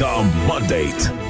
The Mandate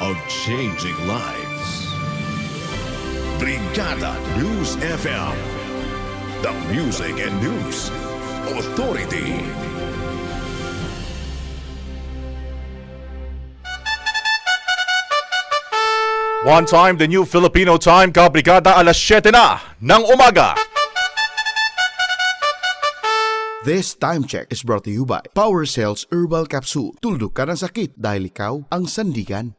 of changing lives. Brigada News FM, the music and news authority. One time, the new Filipino time, kabrigada alas 7 na ng umaga. This time check is brought to you by Power Cells Herbal Capsule. Tuldok ka ng sakit dahil ikaw ang sandigan.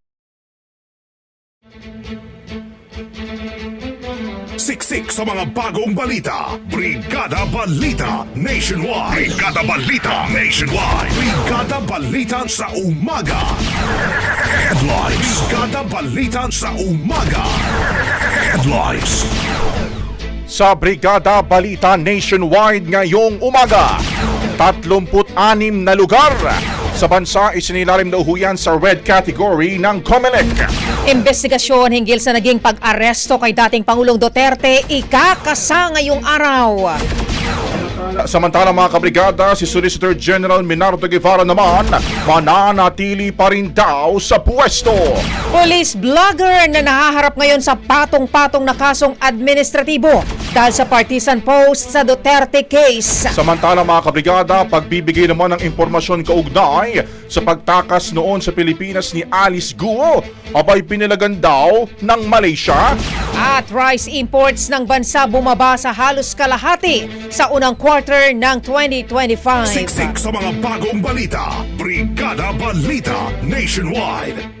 Siksik sa mga bagong balita. Brigada Balita Nationwide. Brigada Balita Nationwide. Brigada Balita sa umaga. Headlines. Brigada Balita sa umaga. Headlines. Sa Brigada Balita Nationwide ngayong umaga. 36 na lugar sa bansa isinilalim na uhuyan sa red category ng COMELEC. Investigasyon hinggil sa naging pag-aresto kay dating Pangulong Duterte ikakasa ngayong araw. Samantala mga kabrigada, si Solicitor General Minardo Guevara naman mananatili pa rin daw sa pwesto. Police blogger na nahaharap ngayon sa patong-patong na kasong administratibo dahil sa partisan post sa Duterte case. Samantala mga kabrigada, pagbibigay naman ng impormasyon kaugnay sa pagtakas noon sa Pilipinas ni Alice Guo, abay pinilagan daw ng Malaysia. At rice imports ng bansa bumaba sa halos kalahati sa unang quarter ng 2025. Siksik sa mga bagong balita. Brigada Balita Nationwide.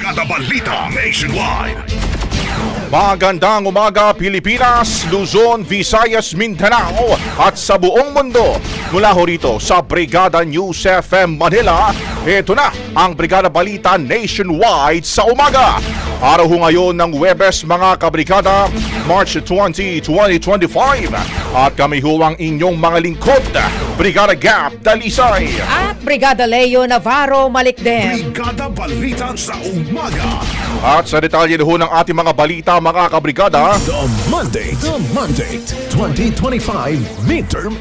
Kada balita nationwide. Magandang umaga Pilipinas, Luzon, Visayas, Mindanao at sa buong mundo. Mula ho rito sa Brigada News FM Manila, ito na ang Brigada Balita Nationwide sa umaga. Araw ho ngayon ng Webes mga kabrigada, March 20, 2025. At kami ho ang inyong mga lingkod, Brigada Gap Dalisay. At Brigada Leo Navarro Malikden. Brigada Balita sa umaga. At sa detalye ho ng ating mga balita mga kabrigada, The Monday, The Monday 2025 Midterm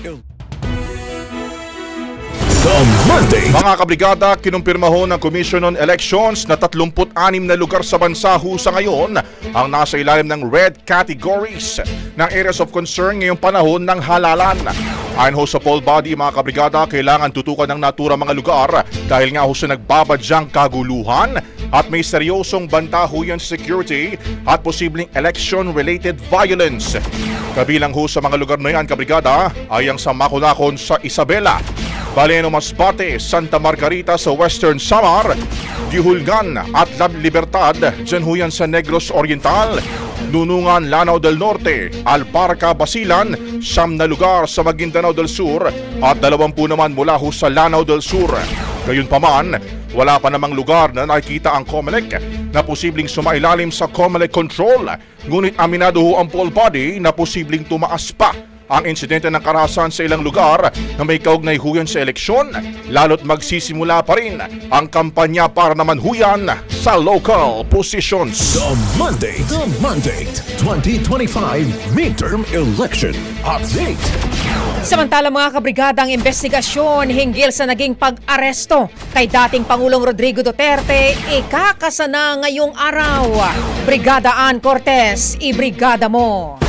Mga kabrigada, kinumpirma ho ng Commission on Elections na 36 na lugar sa bansa ho sa ngayon ang nasa ilalim ng red categories ng areas of concern ngayong panahon ng halalan. Ayon ho sa poll body, mga kabrigada, kailangan tutukan ng natura mga lugar dahil nga ho sa nagbabadyang kaguluhan at may seryosong banta ho yan security at posibleng election-related violence. Kabilang ho sa mga lugar na yan, kabrigada, ay ang sa Makunakon sa Isabela, Baleno Masbate, Santa Margarita sa Western Samar, Dihulgan at La Libertad, dyan ho yan sa Negros Oriental, Nunungan, Lanao del Norte, Alparca, Basilan, siyam na lugar sa Maguindanao del Sur at dalawampu naman mula ho sa Lanao del Sur. Gayunpaman, wala pa namang lugar na nakikita ang COMELEC na posibleng sumailalim sa COMELEC control. Ngunit aminado ho ang poll body na posibleng tumaas pa ang insidente ng karahasan sa ilang lugar na may kaugnay huyan sa eleksyon, lalo't magsisimula pa rin ang kampanya para naman huyan sa local positions. The Monday, The Monday 2025 Midterm Election Update. Samantala mga kabrigada ang investigasyon hinggil sa naging pag-aresto kay dating Pangulong Rodrigo Duterte ikakasana ngayong araw. Brigada Ann Cortez, ibrigada mo.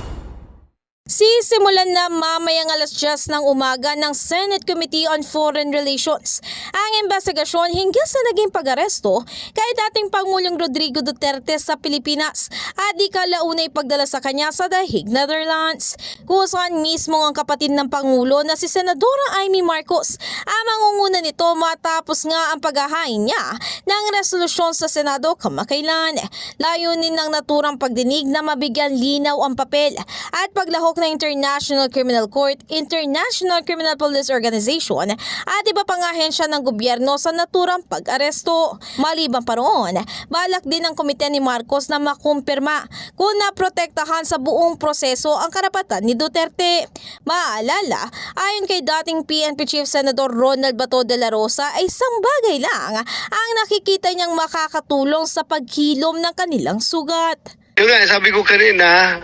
Sisimulan na mamayang alas 10 ng umaga ng Senate Committee on Foreign Relations ang investigasyon hinggil sa naging pag-aresto kay dating Pangulong Rodrigo Duterte sa Pilipinas at di kalaunay pagdala sa kanya sa Hague, Netherlands. Kung saan mismo ang kapatid ng Pangulo na si Senadora Amy Marcos ang mangunguna nito matapos nga ang paghahain niya ng resolusyon sa Senado kamakailan. Layunin ng naturang pagdinig na mabigyan linaw ang papel at paglahok ng International Criminal Court, International Criminal Police Organization at iba pang ahensya ng gobyerno sa naturang pag-aresto. Maliban pa roon, balak din ng komite ni Marcos na makumpirma kung naprotektahan sa buong proseso ang karapatan ni Duterte. Maalala, ayon kay dating PNP Chief Senator Ronald Bato de la Rosa ay isang bagay lang ang nakikita niyang makakatulong sa paghilom ng kanilang sugat. Yun nga, sabi ko kanina,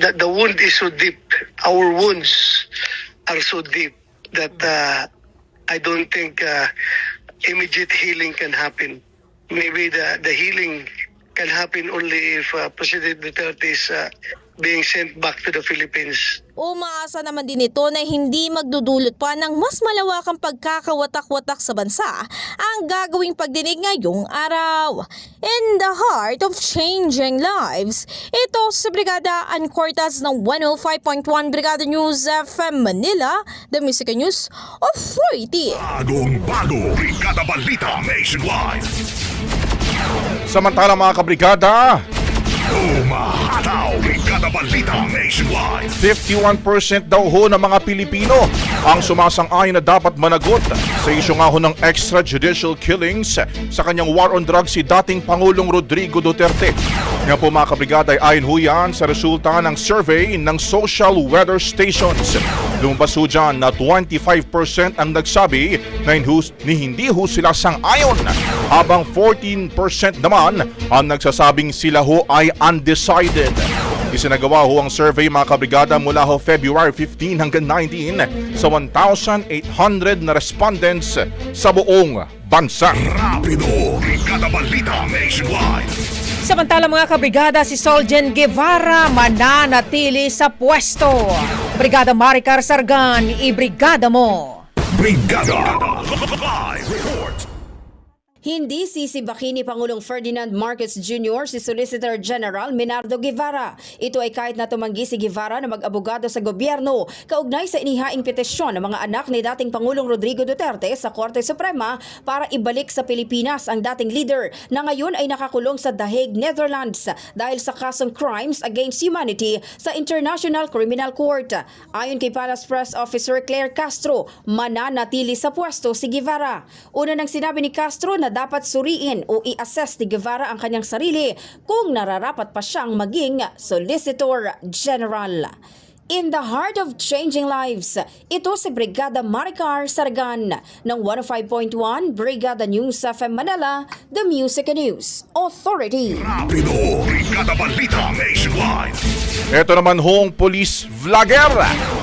the, the wound is so deep. Our wounds are so deep that uh, I don't think uh, immediate healing can happen. Maybe the, the healing can happen only if uh, President Duterte is uh, being sent back to the Philippines. Umaasa naman din ito na hindi magdudulot pa ng mas malawakang pagkakawatak-watak sa bansa ang gagawing pagdinig ngayong araw. In the heart of changing lives, ito si Brigada Ancortas ng 105.1 Brigada News FM Manila, the Music News Authority. Bagong bago. Brigada Balita Nationwide. Samantala mga kabrigada, Umahataw. Nationwide. 51% daw ho ng mga Pilipino ang sumasang-ayon na dapat managot sa isyu nga ho ng extrajudicial killings sa kanyang war on drugs si dating Pangulong Rodrigo Duterte. Nga po mga kabrigada ay ayon ho yan sa resulta ng survey ng social weather stations. Lumabas ho dyan na 25% ang nagsabi na hindi ho sila sang-ayon habang 14% naman ang nagsasabing sila ho ay undecided. Isinagawa ho ang survey mga kabrigada mula ho February 15 hanggang 19 sa 1,800 na respondents sa buong bansa. Rapido. Brigada Balita Nationwide. Samantala mga kabrigada, si Soljen Guevara mananatili sa pwesto. Brigada Maricar Sargan, ibrigada mo. Brigada Live Report. Hindi sisibakin ni Pangulong Ferdinand Marcos Jr. si Solicitor General Minardo Guevara. Ito ay kahit na tumanggi si Guevara na mag-abogado sa gobyerno kaugnay sa inihaing petisyon ng mga anak ni dating Pangulong Rodrigo Duterte sa Korte Suprema para ibalik sa Pilipinas ang dating leader na ngayon ay nakakulong sa The Hague, Netherlands dahil sa kasong crimes against humanity sa International Criminal Court. Ayon kay Palace Press Officer Claire Castro, mananatili sa pwesto si Guevara. Una nang sinabi ni Castro na dapat suriin o i-assess ni Guevara ang kanyang sarili kung nararapat pa siyang maging Solicitor General. In the heart of changing lives, ito si Brigada Maricar Sargan ng 105.1 Brigada News FM Manila, The Music and News Authority. Rapido. Brigada Balita Nationwide. Ito naman hong police vlogger.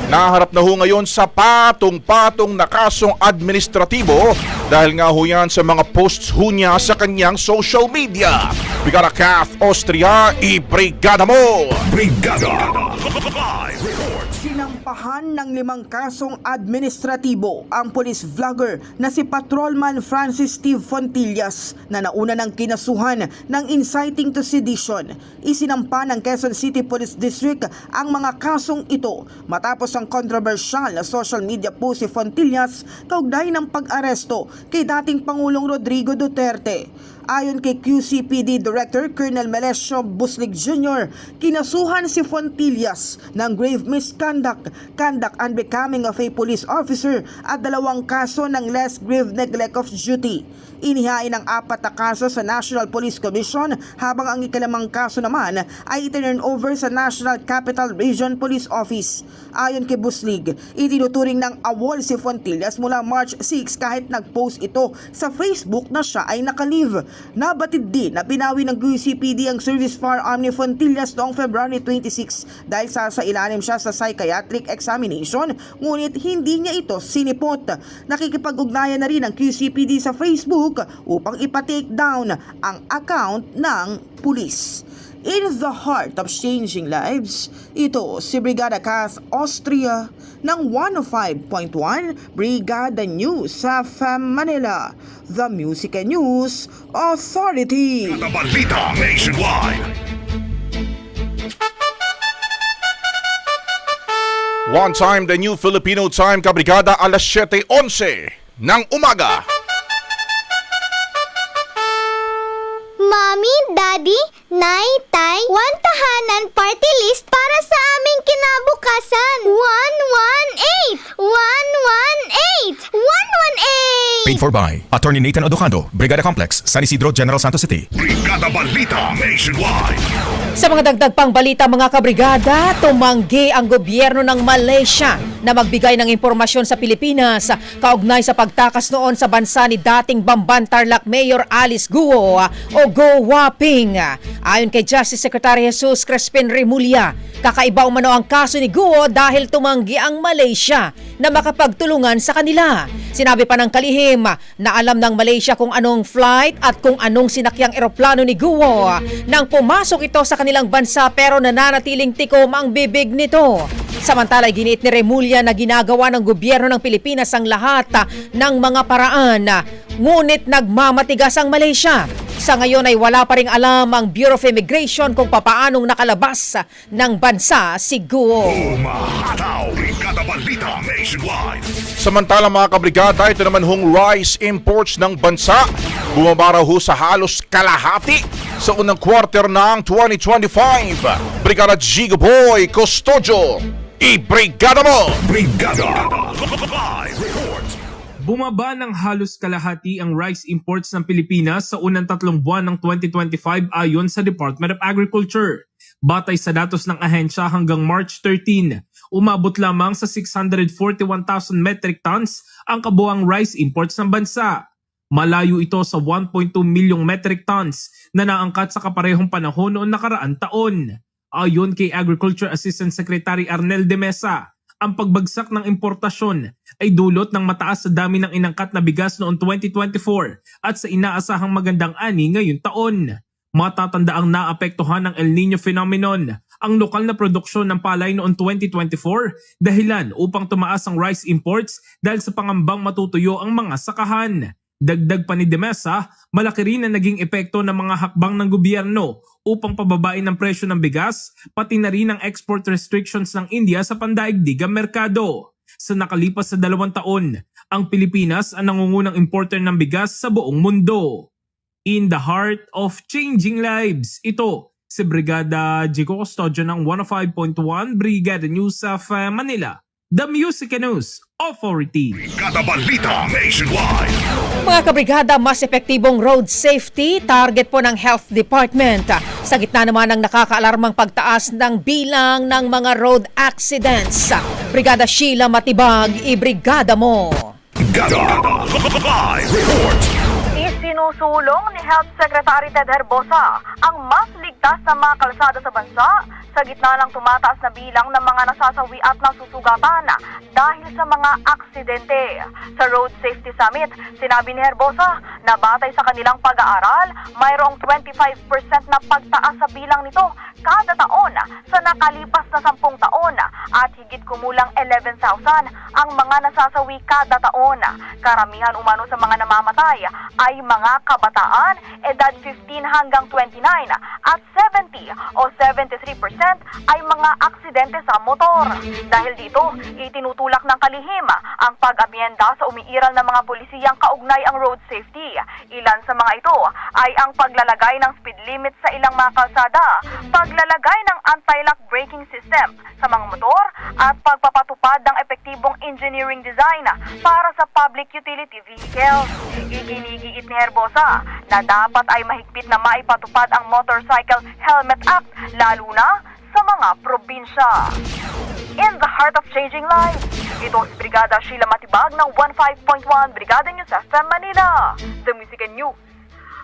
Naharap na ho ngayon sa patong-patong na kasong administratibo dahil nga ho yan sa mga posts ho niya sa kanyang social media. Brigada Kath Austria, i-brigada mo! Brigada Live Report. Sinampahan ng limang kasong administratibo ang police vlogger na si Patrolman Francis Steve Fontillas na nauna ng kinasuhan ng inciting to sedition. Isinampa ng Quezon City Police District ang mga kasong ito matapos ang kontrobersyal na social media post si Fontillas kaugnay ng pag-aresto kay dating Pangulong Rodrigo Duterte. Ayon kay QCPD Director Colonel Melesio Buslig Jr., kinasuhan si Fontillas ng grave misconduct, conduct unbecoming of a police officer at dalawang kaso ng less grave neglect of duty. Inihain ang apat na kaso sa National Police Commission habang ang ikalimang kaso naman ay itinurn over sa National Capital Region Police Office. Ayon kay Buslig, itinuturing ng awol si Fontillas mula March 6 kahit nag-post ito sa Facebook na siya ay nakalive. Nabatid din na pinawi ng QCPD ang service firearm ni Fontillas noong February 26 dahil sa sa ilalim siya sa psychiatric examination ngunit hindi niya ito sinipot. Nakikipag-ugnayan na rin ang QCPD sa Facebook upang ipatake down ang account ng pulis. In the heart of changing lives, ito si Brigada Kath Austria ng 105.1 Brigada News sa FM Manila, The Music and News Authority. Balita Nationwide. One time, the new Filipino time, kabrigada alas 7.11 ng umaga. Mommy, Daddy, Nay, Tay, one tahanan party list para sa aming kinabukasan. 118! 118! 118! Paid for by Attorney Nathan Odocando, Brigada Complex, San Isidro, General Santos City. Brigada Balita Nationwide. Sa mga dagdag pang balita mga kabrigada, tumanggi ang gobyerno ng Malaysia na magbigay ng impormasyon sa Pilipinas kaugnay sa pagtakas noon sa bansa ni dating Bamban Tarlac Mayor Alice Guo o Go Waping. Ayon kay Justice Secretary Jesus Crespin Remulla, kakaiba umano ang kaso ni Guo dahil tumanggi ang Malaysia na makapagtulungan sa kanila. Sinabi pa ng kalihim na alam ng Malaysia kung anong flight at kung anong sinakyang eroplano ni Guo nang pumasok ito sa kanilang bansa pero nananatiling tikom ang bibig nito. Samantala, giniit ni Remulla na ginagawa ng gobyerno ng Pilipinas ang lahat ah, ng mga paraan. Ngunit nagmamatigas ang Malaysia. Sa ngayon ay wala pa ring alam ang Bureau of Immigration kung papaanong nakalabas ng bansa si Guo. Umahataw. Nationwide. Samantala mga kabrigada, ito naman hong rice imports ng bansa. Bumabara ho sa halos kalahati sa unang quarter ng 2025. Brigada Giga Boy Custodio, i-brigada mo! Brigada Live Report. Bumaba ng halos kalahati ang rice imports ng Pilipinas sa unang tatlong buwan ng 2025 ayon sa Department of Agriculture. Batay sa datos ng ahensya hanggang March 13, umabot lamang sa 641,000 metric tons ang kabuang rice imports ng bansa. Malayo ito sa 1.2 milyong metric tons na naangkat sa kaparehong panahon noong nakaraan taon. Ayon kay Agriculture Assistant Secretary Arnel de Mesa, ang pagbagsak ng importasyon ay dulot ng mataas sa dami ng inangkat na bigas noong 2024 at sa inaasahang magandang ani ngayong taon. Matatandaang naapektuhan ng El Nino phenomenon ang lokal na produksyon ng palay noong 2024 dahilan upang tumaas ang rice imports dahil sa pangambang matutuyo ang mga sakahan. Dagdag pa ni Demesa, malaki rin ang naging epekto ng mga hakbang ng gobyerno upang pababain ang presyo ng bigas, pati na rin ang export restrictions ng India sa pandaigdigang merkado. Sa nakalipas sa dalawang taon, ang Pilipinas ang nangungunang importer ng bigas sa buong mundo. In the heart of changing lives, ito si Brigada Jico Custodio ng 105.1 Brigada News of uh, Manila, The Music and News Authority. Brigada Balita Nationwide. Mga kabrigada, mas epektibong road safety, target po ng Health Department. Sa gitna naman ng nakakaalarmang pagtaas ng bilang ng mga road accidents. Brigada Sheila Matibag, ibrigada mo. Gada Live Report. Isinusulong ni Health Secretary Ted Herbosa ang mas ligtas na mga kalsada sa bansa sa gitna ng tumataas na bilang ng mga nasasawi at nasusugatan dahil sa mga aksidente. Sa Road Safety Summit, sinabi ni Herbosa na batay sa kanilang pag-aaral, mayroong 25% na pagtaas sa bilang nito kada taon sa nakalipas na 10 taon at higit kumulang 11,000 ang mga nasasawi kada taon. Karamihan umano sa mga namamatay ay mga kabataan edad 15 hanggang 29 at 70 o 73% ay mga aksidente sa motor. Dahil dito, itinutulak ng kalihim ang pag-amyenda sa umiiral ng mga pulisiyang kaugnay ang road safety. Ilan sa mga ito ay ang paglalagay ng speed limit sa ilang mga kalsada, paglalagay ng anti-lock braking system sa mga motor at pagpapatupad ng epektibong engineering design para sa public utility vehicles. Iginigiit ni Herbosa na dapat ay mahigpit na maipatupad ang Motorcycle Helmet Act lalo na sa mga probinsya. In the heart of changing lives, ito si Brigada Sheila Matibag ng 15.1 Brigada News FM Manila. The Music and News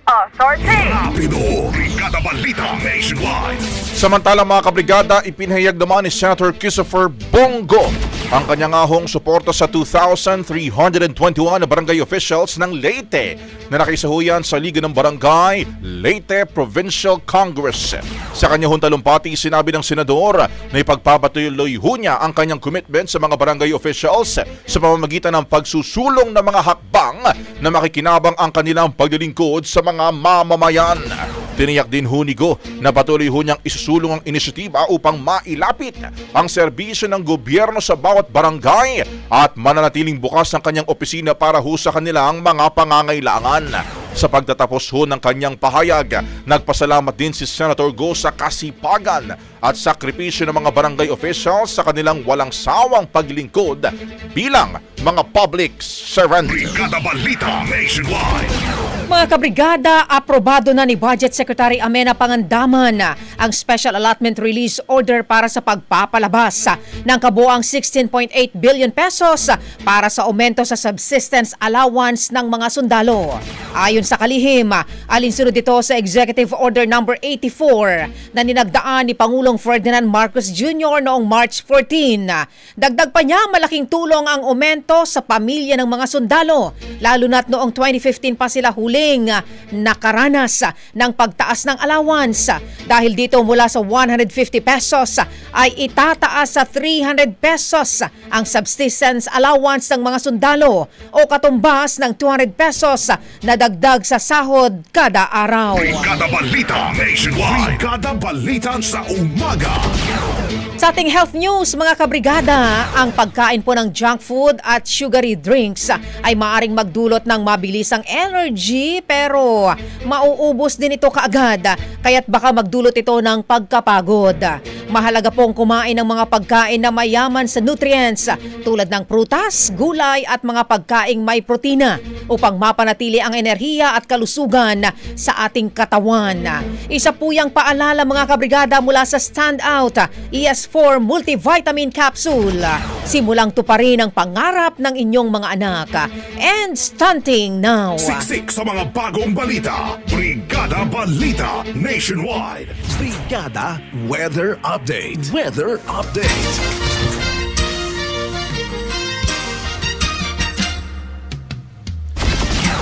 Authority. Rapido. Brigada Balita Nationwide. Samantala mga kabrigada, ipinahayag naman ni Senator Christopher Bongo ang kanyang ahong suporta sa 2,321 na barangay officials ng Leyte na nakisahuyan sa Liga ng Barangay Leyte Provincial Congress. Sa kanyang talumpati, sinabi ng senador na ipagpapatuloy ho niya ang kanyang commitment sa mga barangay officials sa pamamagitan ng pagsusulong ng mga hakbang na makikinabang ang kanilang paglilingkod sa mga mamamayan. Tiniyak din ho Go na patuloy ho niyang isusulong ang inisyatiba upang mailapit ang serbisyo ng gobyerno sa bawat barangay at mananatiling bukas ang kanyang opisina para ho sa kanilang mga pangangailangan. Sa pagtatapos ho ng kanyang pahayag, nagpasalamat din si Senator Go sa kasipagan at sakripisyo ng mga barangay officials sa kanilang walang sawang paglingkod bilang mga public servant. Brigada Balita Nationwide. Mga kabrigada, aprobado na ni Budget Secretary Amena Pangandaman ang Special Allotment Release Order para sa pagpapalabas ng kabuang 16.8 billion pesos para sa aumento sa subsistence allowance ng mga sundalo. Ayon sa kalihim, alinsunod ito sa Executive Order No. 84 na ninagdaan ni Pangulong Ferdinand Marcos Jr. noong March 14. Dagdag pa niya malaking tulong ang aumento sa pamilya ng mga sundalo, lalo na't noong 2015 pa sila huling nakaranas ng pagtaas ng allowance. Dahil dito mula sa 150 pesos ay itataas sa 300 pesos ang subsistence allowance ng mga sundalo o katumbas ng 200 pesos na dagdag sa sahod kada araw. Brigada Balita Nationwide. Brigada Balita sa umaga. Sa ating health news, mga kabrigada, ang pagkain po ng junk food at sugary drinks ay maaring magdulot ng mabilisang energy pero mauubos din ito kaagad kaya't baka magdulot ito ng pagkapagod. Mahalaga pong kumain ng mga pagkain na mayaman sa nutrients tulad ng prutas, gulay at mga pagkaing may protina upang mapanatili ang enerhiya at kalusugan sa ating katawan. Isa po yung paalala mga kabrigada mula sa Standout ES4 Multivitamin Capsule. Simulang tuparin ang pangarap ng inyong mga anak. And stunting now. Siksik sa mga bagong balita. Brigada Balita Nationwide. Brigada Weather Update. Weather Update.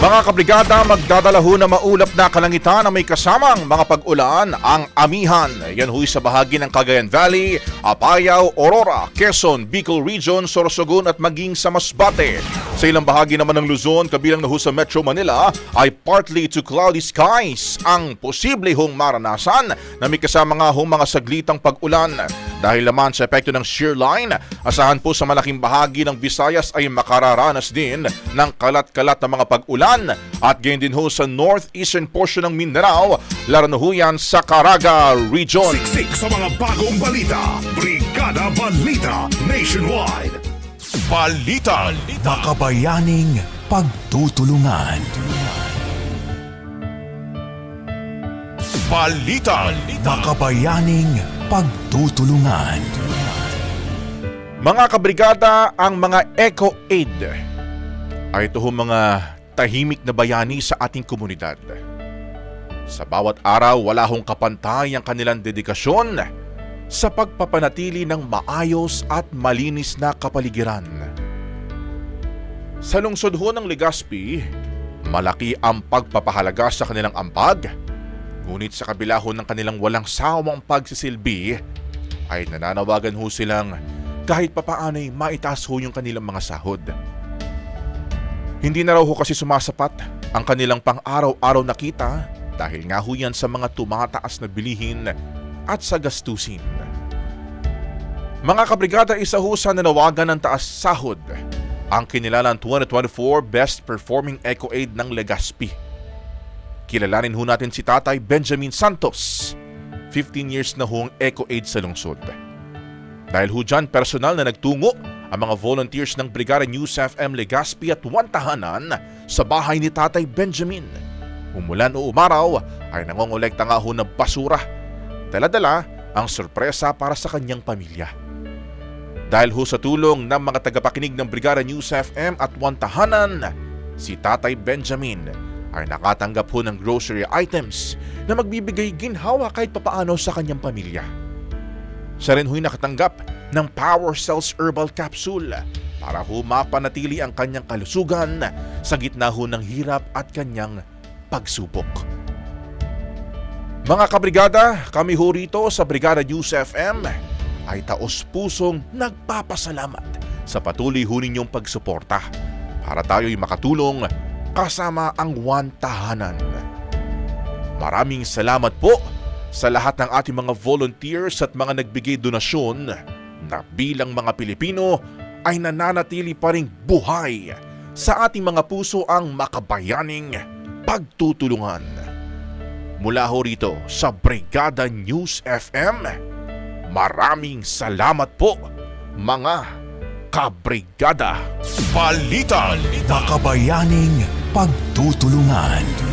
Mga kabrigada, magdadala ho na maulap na kalangitan na may kasamang mga pag-ulan ang amihan. Yan huy sa bahagi ng Cagayan Valley, Apayao, Aurora, Quezon, Bicol Region, Sorsogon at maging sa Masbate. Sa ilang bahagi naman ng Luzon, kabilang na ho sa Metro Manila, ay partly to cloudy skies ang posible hong maranasan na may kasama nga hong mga saglitang pag-ulan. Dahil naman sa epekto ng shear line, asahan po sa malaking bahagi ng Visayas ay makararanas din ng kalat-kalat na mga pag-ulan at gayon din ho sa northeastern portion ng Mindanao, laro na ho yan sa Caraga Region. Siksik sa mga bagong balita. Brigada Balita Nationwide. Balita. Makabayaning pagtutulungan. Balita. Makabayaning pagtutulungan. Mga kabrigada, ang mga Eco Aid ay ito mga tahimik na bayani sa ating komunidad. Sa bawat araw, wala hong kapantay ang kanilang dedikasyon sa pagpapanatili ng maayos at malinis na kapaligiran. Sa lungsod ho ng Legazpi, malaki ang pagpapahalaga sa kanilang ambag, ngunit sa kabila ho ng kanilang walang sawang pagsisilbi, ay nananawagan ho silang kahit papaano'y maitaas ho yung kanilang mga sahod. Hindi na raw ho kasi sumasapat ang kanilang pang-araw-araw na kita dahil nga ho yan sa mga tumataas na bilihin at sa gastusin. Mga kabrigada, isa ho sa nanawagan ng taas sahod ang kinilalang 2024 Best Performing Eco Aid ng Legazpi. Kilalanin ho natin si Tatay Benjamin Santos, 15 years na hong Eco Aid sa lungsod. Dahil ho dyan, personal na nagtungo ang mga volunteers ng Brigada News FM Legazpi at Wantahanan sa bahay ni Tatay Benjamin. Umulan o umaraw ay nangongolekta nga ho ng basura. Dala-dala ang sorpresa para sa kanyang pamilya. Dahil ho sa tulong ng mga tagapakinig ng Brigada News FM at Wantahanan, si Tatay Benjamin ay nakatanggap ho ng grocery items na magbibigay ginhawa kahit papaano sa kanyang pamilya. Siya rin ho'y nakatanggap ng Power Cells Herbal Capsule para ho mapanatili ang kanyang kalusugan sa gitna ho ng hirap at kanyang pagsubok. Mga kabrigada, kami ho rito sa Brigada News FM ay taos pusong nagpapasalamat sa patuloy ho ninyong pagsuporta para tayo'y makatulong kasama ang One Tahanan. Maraming salamat po sa lahat ng ating mga volunteers at mga nagbigay donasyon na bilang mga Pilipino ay nananatili pa ring buhay sa ating mga puso ang makabayaning pagtutulungan. Mula ho rito sa Brigada News FM, maraming salamat po mga kabrigada. Balita. Makabayaning pagtutulungan.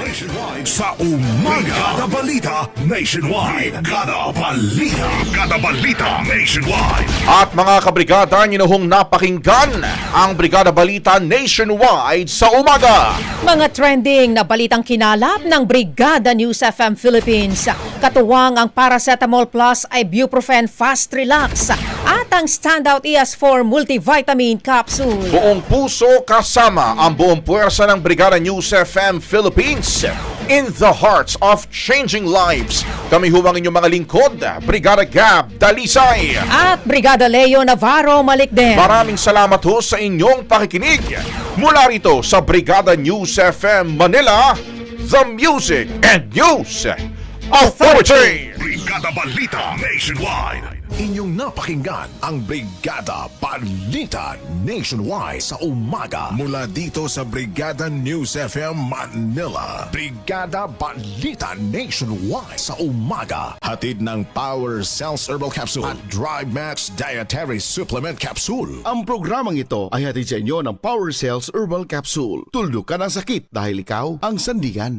Nationwide. Sa umaga. Brigada Balita Nationwide. Brigada Balita. Brigada Balita Nationwide. At mga kabrigada, nyo hong napakinggan ang Brigada Balita Nationwide sa umaga. Mga trending na balitang kinalap ng Brigada News FM Philippines. Katuwang ang Paracetamol Plus Ibuprofen Fast Relax at ang Standout ES4 Multivitamin Capsule. Buong puso kasama ang buong puwersa ng Brigada News FM Philippines in the hearts of changing lives. Kami huwang inyong mga lingkod, Brigada Gab Dalisay. At Brigada Leo Navarro Malikden. Maraming salamat ho sa inyong pakikinig. Mula rito sa Brigada News FM Manila, The Music and News Authority. Brigada Balita Nationwide. Inyong napakinggan ang Brigada Balita Nationwide sa umaga mula dito sa Brigada News FM Manila. Brigada Balita Nationwide sa umaga. Hatid ng Power Cells Herbal Capsule at Drive Max Dietary Supplement Capsule. Ang programang ito ay hatid sa inyo ng Power Cells Herbal Capsule. Tuldok ka ng sakit dahil ikaw ang sandigan.